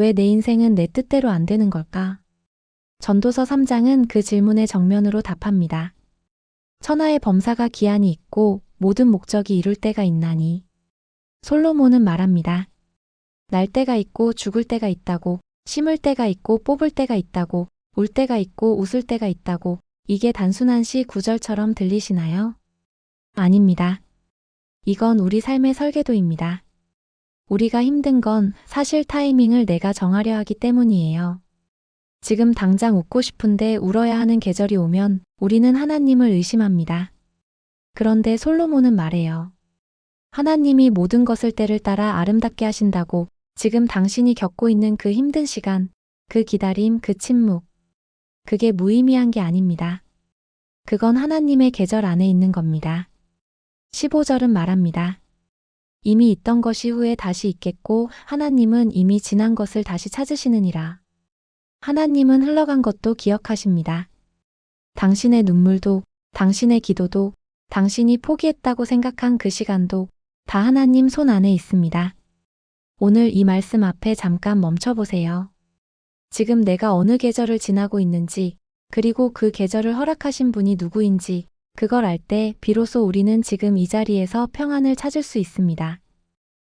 왜 내 인생은 내 뜻대로 안 되는 걸까? 전도서 3장은 그 질문에 정면으로 답합니다. 천하의 범사가 기한이 있고 모든 목적이 이룰 때가 있나니. 솔로몬은 말합니다. 날 때가 있고 죽을 때가 있다고, 심을 때가 있고 뽑을 때가 있다고, 울 때가 있고 웃을 때가 있다고, 이게 단순한 시 구절처럼 들리시나요? 아닙니다. 이건 우리 삶의 설계도입니다. 우리가 힘든 건 사실 타이밍을 내가 정하려 하기 때문이에요. 지금 당장 웃고 싶은데 울어야 하는 계절이 오면 우리는 하나님을 의심합니다. 그런데 솔로몬은 말해요. 하나님이 모든 것을 때를 따라 아름답게 하신다고 지금 당신이 겪고 있는 그 힘든 시간, 그 기다림, 그 침묵. 그게 무의미한 게 아닙니다. 그건 하나님의 계절 안에 있는 겁니다. 15절은 말합니다. 이미 있던 것이 후에 다시 있겠고 하나님은 이미 지난 것을 다시 찾으시느니라. 하나님은 흘러간 것도 기억하십니다. 당신의 눈물도, 당신의 기도도, 당신이 포기했다고 생각한 그 시간도 다 하나님 손 안에 있습니다. 오늘 이 말씀 앞에 잠깐 멈춰보세요. 지금 내가 어느 계절을 지나고 있는지, 그리고 그 계절을 허락하신 분이 누구인지, 그걸 알 때 비로소 우리는 지금 이 자리에서 평안을 찾을 수 있습니다.